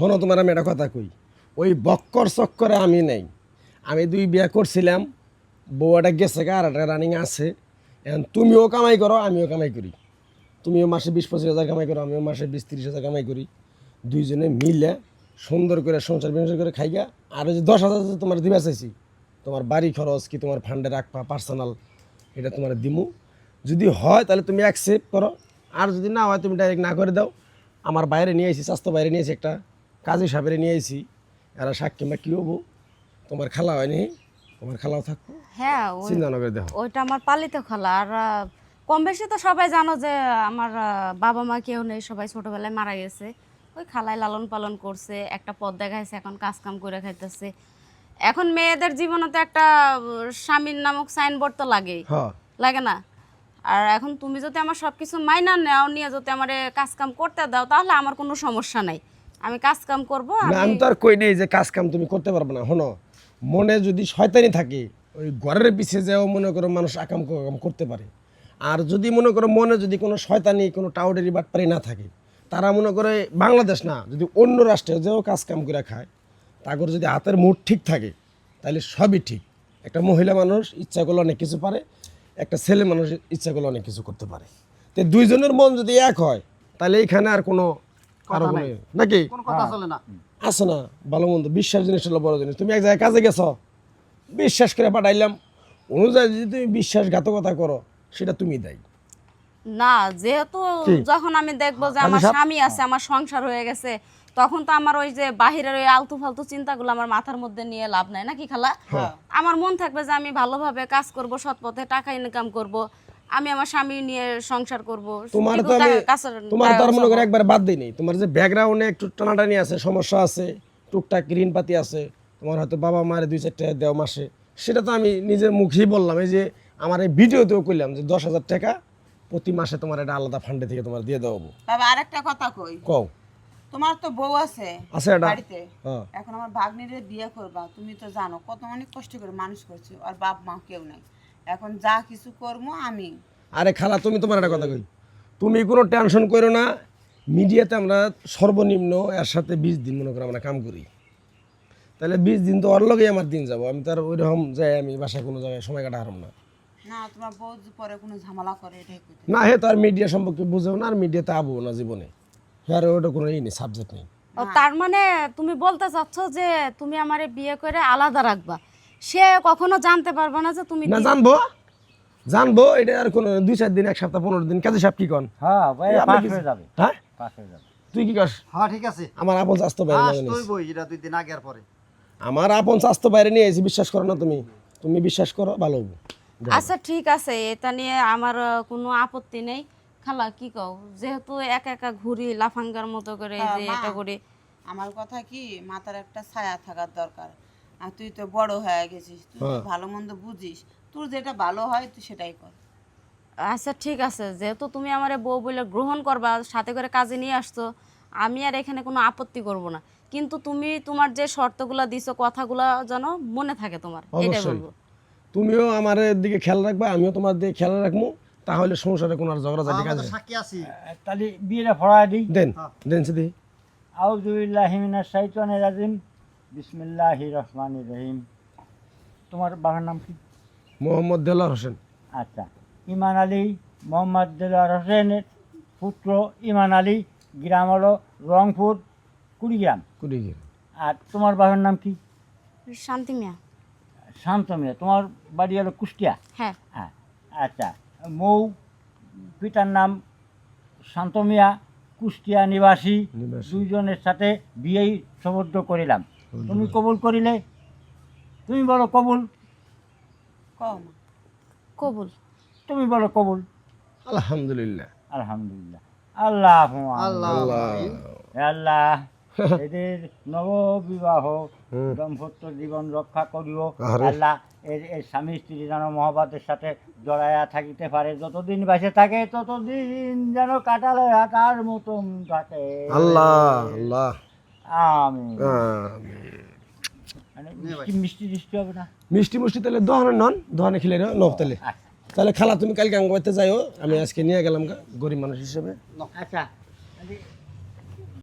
হনো, তোমার আমি একটা কথা কই? ওই বক্কর চক্করে আমি নেই। আমি দুই বিয়া করছিলাম বউটা গেছে গা আর একটা রানিং আছে। এখন তুমিও কামাই করো, আমিও কামাই করি। তুমিও মাসে বিশ, পঁচিশ হাজার কামাই করো, আমিও মাসে বিশ, তিরিশ হাজার কামাই করি। দুইজনে মিলে সুন্দর করে সংসার বিংসার করে খাইগা। আর ওই যে দশ হাজার তোমার দিবা চাইছি, তোমার বাড়ি খরচ কি তোমার ফান্ডে রাখবা পার্সোনাল এটা তোমার দিমু। যদি হয় তাহলে তুমি অ্যাকসেপ্ট করো। আর যদি না হয়, তুমি ডাইরেক্ট না করে দাও। আমার বাইরে নিয়ে আইছি, স্বাস্থ্য বাইরে নিয়ে আইছি একটা। কাজী সাহেবের নিয়ে আইছি। এরা সাক্ষী মা কী হব? তোমার খালা হয়নি? তোমার খালাও থাকব? হ্যাঁ ওই চিন্তা না করে দেখো। ওইটা আমার পালিত খালা। আর আহ, কম বেশি তো সবাই জানো যে আমার আহ, বাবা মা কেউ নেই সবাই ছোটবেলায় মারা গেছে। ওই খালায় লালন পালন করছে একটা পথ দেখাইছে এখন কাজ কাম করে খাইতেছে। এখন মেয়েদের জীবনে তো একটা আহ, স্বামীর নামক সাইনবোর্ড তো লাগেই। হ্যাঁ। লাগে না? আর এখন তুমি যদি আমার সব কিছু মাইনা নেও নিয়ে যদি আমার কাজ কাম করতে দাও তাহলে আমার কোনো সমস্যা নাই। আমি কাজ কাম করব আমি তো আর কই নেই যে কাজ কাম তুমি করতে পারবে না। হনো মনে যদি শয়তানি থাকে ওই ঘরের পিছিয়ে যাও মনে করো মানুষ আকাম কাম করতে পারে। আর যদি মনে করো মনে যদি কোনো শয়তানি কোনো টাউডেরি বাটপারি না থাকে তারা মনে করে বাংলাদেশ না যদি অন্য রাষ্ট্রে যেও কাজ কাম করে খায় তারপর যদি হাতের মুঠ ঠিক থাকে তাহলে সবই ঠিক। একটা মহিলা মানুষ ইচ্ছা করলে অনেক কিছু পারে একটা ছেলে মানুষ ইচ্ছা করলে অনেক কিছু করতে পারে। তো দুইজনের মন যদি এক হয় তাহলে এখানে আর কোনো নাকি? কোনো কথা চলে না। আছে না ভালো মন্দ। বিশ্বাস জিনিস হলো বড় জিনিস। তুমি এক জায়গায় কাজে গেছো বিশ্বাস করে পাঠাইলাম। অনুযায়ী যদি তুমি বিশ্বাসঘাতকতা করো সেটা তুমি দেয়। না যেহেতু যখন আমি দেখব যে আমার স্বামী আছে আমার সংসার হয়ে গেছে তখন তো আমার ওই যে বাহিরের ওই আলতু ফালতু চিন্তাগুলো আমার মাথার মধ্যে নিয়ে লাভ নাই। নাকি খালা? হ্যাঁ। আমার মন থাকবে যে আমি ভালোভাবে কাজ করব সৎ পথে টাকা ইনকাম করব। আমি আমার স্বামী নিয়ে সংসার করব। তোমার তো আমি তোমার তো মনে করে একবার বাদ দিই নেই। তোমার যে ব্যাকগ্রাউন্ডে একটু টানাটানি আছে সমস্যা আছে টুকটাক ঋণ পাতি আছে তোমার হয়তো বাবা মায়ের দুই চারটে দেওয়া মাসে। সেটা তো আমি নিজের মুখেই বললাম এই যে আমার এই ভিডিওতেও কইলাম যে দশ হাজার টাকা প্রতি মাসে তোমার একটা আলাদা ফান্ডে থেকে তোমার দিয়ে দেবো তবে আরেকটা কথা কই। কও। তোমার তো বউ আছে আছে এটা বাড়িতে। হ্যাঁ। এখন আমার ভাগ্নিরে বিয়ে করবা তুমি তো জানো কত অনেক কষ্ট করে মানুষ করছি আর বাপ মা কেউ নাই। এখন যা কিছু করব আমি। আরে খালা তুমি তোমার একটা কথা কই। তুমি কোনো টেনশন করো না মিডিয়াতে আমরা সর্বনিম্ন এর সাথে বিশ দিন মনে করো আমরা কাম করি। তাহলে বিশ দিন তো ওর লগেই আমার দিন যাব আমি তো আর ওইরকম যাই আমি বাসায় কোনো জায়গায় সময় কাটা হারাম না। না তোমার বউ পরে কোনো ঝামেলা করে এটাই না হে তো আর মিডিয়া সম্পর্কে বুঝেও না আর মিডিয়াতে আবো না জীবনে। আর ওটা কোনো ই নেই সাবজেক্ট নেই। তার মানে তুমি বলতে চাচ্ছ যে তুমি আমারে বিয়ে করে আলাদা রাখবা? সে কখনো জানতে পারবে না যে তুমি না জানব। জানব এটা আর কোনো দুই চার দিন এক সপ্তাহ পনেরো দিন। কাজে সাপ কি কন? হ্যাঁ ভাই পাস হয়ে যাবে। হ্যাঁ? পাস হয়ে যাবে। তুই কি কস? হ্যাঁ ঠিক আছে। আমার আপন স্বাস্থ্য বাইরে নিয়ে বই এটা দুই দিন আগে আর পরে। আমার আপন স্বাস্থ্য বাইরে নিয়ে এসেছি বিশ্বাস করো না তুমি। তুমি বিশ্বাস করো ভালো হব আচ্ছা ঠিক আছে এটা নিয়ে আমার কোনো আপত্তি নেই। খালা কি কও? যেহেতু একা একা ঘুরি লাফাঙ্গার মতো করে এই যে এটা করে। আমার কথা কি মাথার একটা ছায়া থাকার দরকার। আর তুই তো বড় হয়ে গেছিস তুই তো হ্যাঁ। ভালো মন্দ বুঝিস তোর যেটা ভালো হয় তুই সেটাই কর। আচ্ছা ঠিক আছে যেহেতু তুমি আমার বউ বলে গ্রহণ করবা সাথে করে কাজে নিয়ে আসছো আমি আর এখানে কোনো আপত্তি করব না। কিন্তু তুমি তোমার যে শর্তগুলো দিছো কথাগুলো যেন মনে থাকে তোমার এটাই অবশ্যই। বলব। তুমিও আমার দিকে খেয়াল রাখবা আমিও তোমার দিকে খেয়াল রাখব তাহলে সংসারে কোনো আর ঝগড়াঝাটি কাজ আমাদের সাক্ষী আছি। তাহলে বিয়েটা ফড়া দিই। দেন দেন সিদি আউজুবিল্লাহি মিনাশ শাইতানির রাজিম। বিসমিল্লাহির রহমানির রহিম। তোমার বাবার নাম কি? মোহাম্মদ দেলার হোসেন। আচ্ছা। ইমান আলী মোহাম্মদ দেলোয়ার হোসেনের পুত্র ইমান আলী গ্রাম হলো রংপুর কুড়িগ্রাম। কুড়িগ্রাম। আর তোমার বাবার নাম কি? শান্তি মিয়া। শান্ত মিয়া। তোমার বাড়ি হলো কুষ্টিয়া? হ্যাঁ। হ্যাঁ। আচ্ছা। মৌ পিতার নাম শান্ত মিয়া কুষ্টিয়া নিবাসী। নিবাসী। দুইজনের সাথে বিয়েই সমুদ্র করিলাম। তুমি কবুল করিলে তুমি বলো কবুল। কবুল। তুমি বলো কবুল। আলহামদুলিল্লাহ। আলহামদুলিল্লাহ। আল্লাহ আল্লাহ। আল্লাহ এদের নববিবাহ। দম্পত্য জীবন রক্ষা করিও। আল্লাহ এর এর স্বামী স্ত্রী যেন মহাবাদের সাথে জড়াইয়া থাকিতে পারে। যতদিন বেঁচে থাকে ততদিন যেন কাটালে হাঁটার মতন থাকে। আল্লাহ আল্লাহ। মিষ্টি মিষ্টি মিষ্টি তাহলে দহনের নন দহনে খেলে নব তাহলে। আচ্ছা। তাহলে খালা তুমি কালকে আঙ্গাইতে যাইও আমি আজকে নিয়ে গেলাম গরিব মানুষ হিসেবে। আচ্ছা।